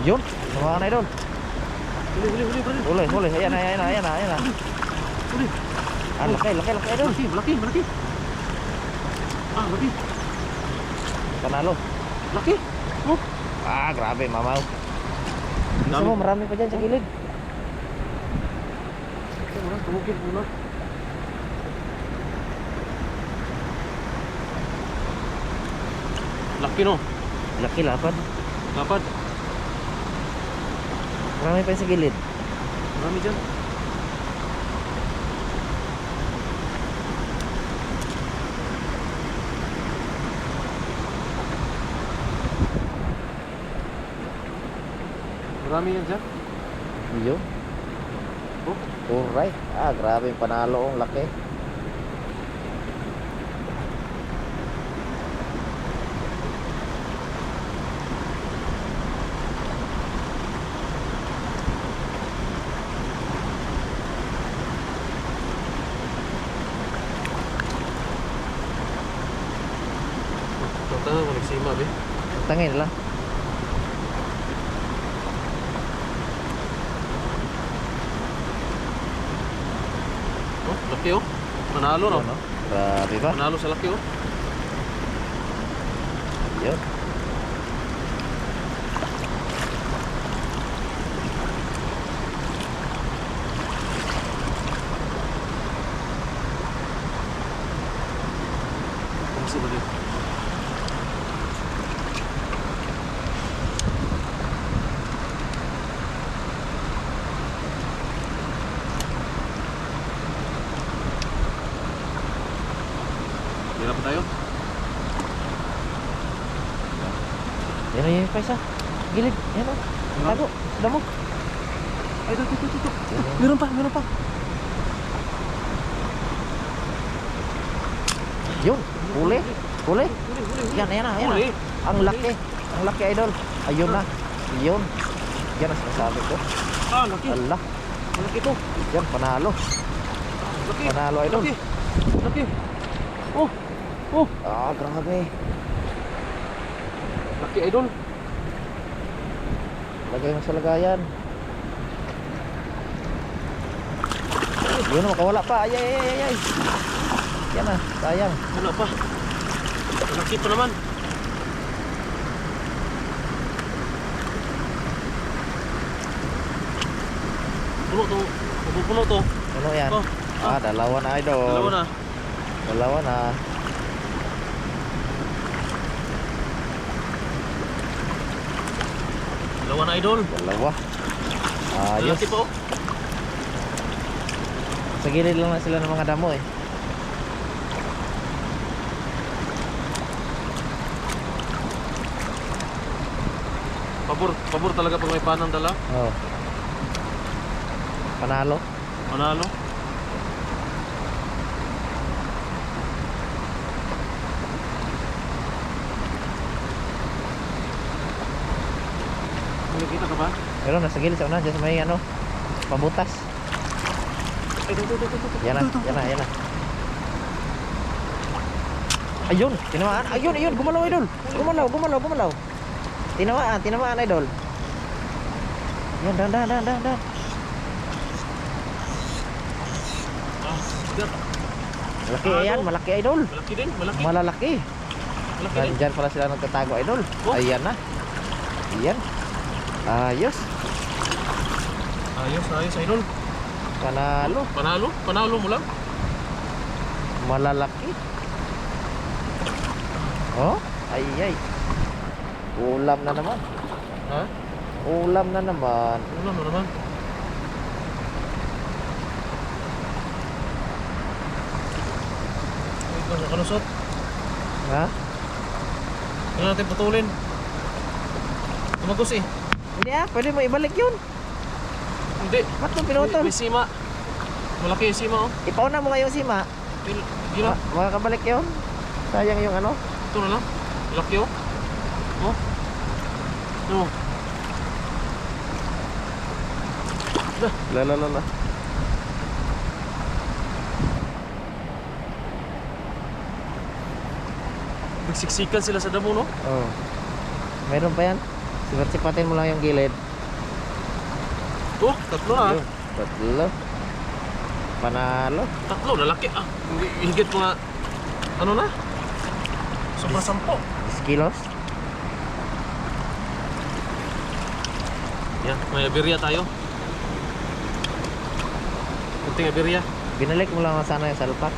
Yun, mga na idol. Huli, huli, huli, brother. Huli, huli. Ayan na, ayan na, ayan na, ayan na. Huli. Ah, laki, laki, laki idol. Malaki, malaki, malaki. Ah, malaki. Panalo. Laki. Oh. Ah, grabe, mamaw. Gusto Dami. mo, marami pa dyan sa gilid. Ito, wala, tumugin muna. Laki no. Laki lapad. Dapat. Marami pa sa gilid. Marami dyan. Marami yan dyan. Yun. Oh. Alright. Ah, grabe yung panalo. Ang laki. Tatawa ko nagsima, be. Tangin lang. Oh, laki oh. Manalo no. No? Grabe ba? Manalo sa laki oh. Yun. Kasi ba din? Hirap pa tayo? Yan na yung paisa. Gilid. Yan o. Tago. Damo. Ay, ito, ito, ito, ito. Meron pa, meron pa. Yun. Huli. Huli. Yan, yan na. Yan na. Ang laki. Ang laki idol. Ayun na. Yun. Yan ang sinasabi ko. Ah, laki. Allah. Laki to. Yan, panalo. Laki. Panalo idol. Laki. Laki. Oh. Oh. Ah, grabe. Laki idol. Lagay mo sa lagayan. Yun, makawala pa. Ay, ay, ay, ay, ay. Yan na. Sayang. Wala pa. Laki pa naman. Puno to. Pupuno to. Ano yan? Oh. Ah, dalawa na idol. Dalawa na. Dalawa na. Dalawa na idol. Dalawa. Ayos. Laki pa oh. Sa gilid lang na sila ng mga damo eh. Pabor, pabor talaga pag may panang dala. Oh. Panalo. Manalo. Nakikita ka ba? Pero nasa gilid sa una, dyan sa may ano, pabutas. Ito, ito, ito, ito. Yan na, yan na, yan na. Ayun, tinamaan. Ayun, ayun, gumalaw idol. Gumalaw, gumalaw, gumalaw. Tinamaan, tinamaan idol. Yan, dan, dan, dan, dan, dan. Ah. Malaki Ano? yan, malaki idol. Malaki din, malaki. Malalaki. Malaki din. Nandyan pala sila nagtatago idol. Oh. Ayan na. Ayan. Ayos. Ayos, ayos, idol. Panalo. Panalo, panalo mo lang. Malalaki. Oh, ay ay. Ulam na naman. Ha? Ulam na naman. Ano mo naman? Wait lang, nakalusot. Ha? Kailangan natin putulin. Tumagos eh. Hindi ah, pwede mo ibalik yun. Hindi. Ba't mo pinutol? May, may sima. Malaki yung sima oh. Ipauna mo nga yung sima. Hindi na. Ma makakabalik yun. Sayang yung ano. Ito na lang. Laki oh. Oh. No. La la la la. Nagsiksikan sila sa damo no? Oh. Meron pa yan? Sipat-sipatin mo lang yung gilid. Oh, tatlo na. Yun. Tatlo. Panalo. Tatlo, lalaki ah. Hi- Higit nga. Ano na? Sampo. 10 kilos. Yan, may aberya tayo. Kunting aberya. Binalik mo lang sana yung salpak.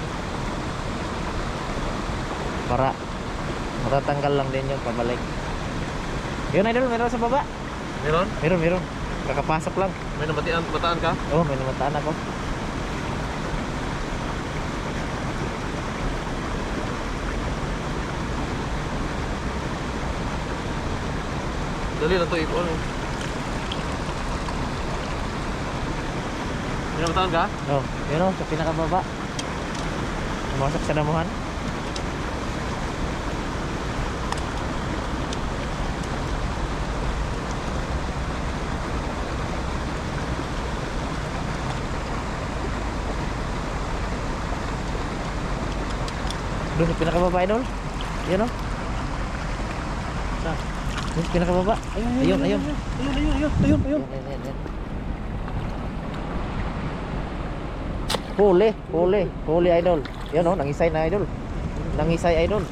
Para matatanggal lang din yung pabalik. Yun idol, meron sa baba. Meron? Meron, meron. Kakapasok lang. May nabatian, bataan ka? Oh, may namataan ako. Dali lang to ipo ano. May nabataan ka? Oh, yun oh, sa pinakababa. Pumasok sa damuhan. Doon sa pinakababa idol. Yun oh. Saan? Doon pinakababa. Ayun, ayun. Ayun, ayun, ayun, ayun, ayun. Huli, huli, huli idol. Yan oh, nangisay na idol. Nangisay idol.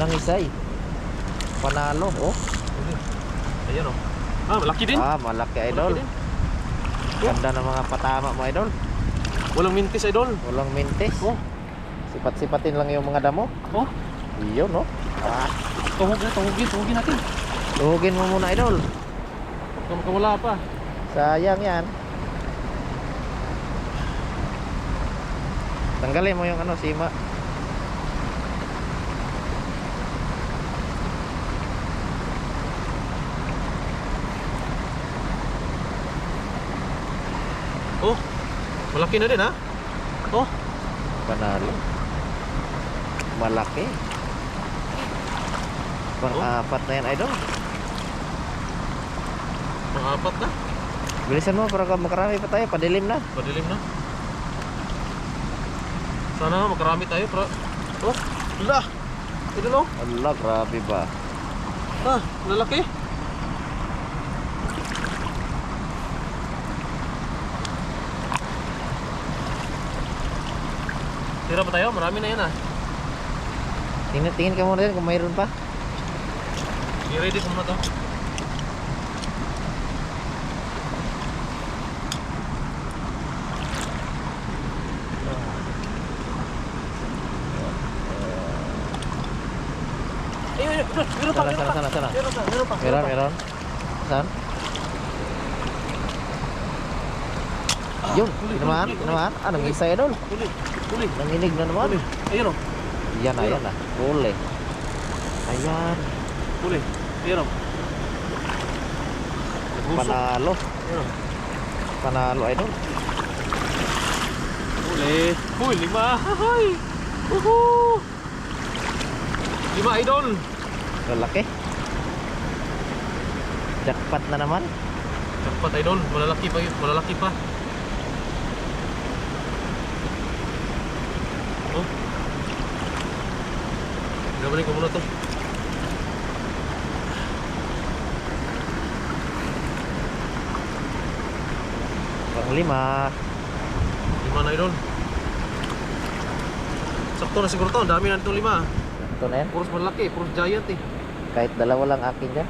Nangisay. Panalo, oh. Ayun oh. Ah, malaki din. Ah, malaki idol. Ganda ng mga patama mo idol. Walang mintis idol. Walang mintis. Oh, Sipat-sipatin lang yung mga damo. oh. Iyon, oh. Ah, Tuhog na, tuhogin, tuhogin natin. tuhugin mo muna idol. Kung wala pa. Sayang yan. Tanggalin mo yung ano, sima. Oh, malaki na din ha. Oh, Panalo. Malaki. Pang-apat na yan, idol. mga apat na. Bilisan mo para makarami pa tayo. Padilim na. Padilim na. Sana makarami tayo pero... Oh, wala. Ito no? Allah, grabe ba? Ah, lalaki. Tira pa tayo? Marami na yan ah. Tingin, tingin ka muna din kung mayroon pa. I-ready ko muna to. Ayun, ayun, meron pa, Sana, meron sana, pa. sana, sana. Meron pa, meron pa. Meron, meron. Saan? Yun, huli, tinamaan, huli, huli. tinamaan. Ah, nangisay idol. Huli, huli, Nanginig na naman. huli. Ayun o, Yan na, yan na. Huli. Ayan. huli. Ayun o. Nagusok. Panalo. Ayun o. Panalo idol. Huli. Uy, lima. Hay! Uhu! Lima idol. Lalaki. Jackpot na naman. Dapat idol, malalaki pa yun, malalaki pa. Muna to. Pang lima. Lima na idol. Sakto na siguro to, ang dami na itong lima. Ito na yan. Puros malaki, puros giant eh. Kahit dalawa lang akin dyan.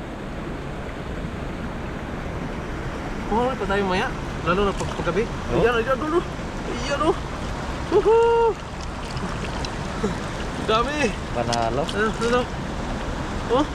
Kuha pa tayo maya, lalo na pag paggabi. Oh. Ayan, ayan, dulo. Ayan o. Woohoo! Dami. Panalo. Ano, ano? Oh,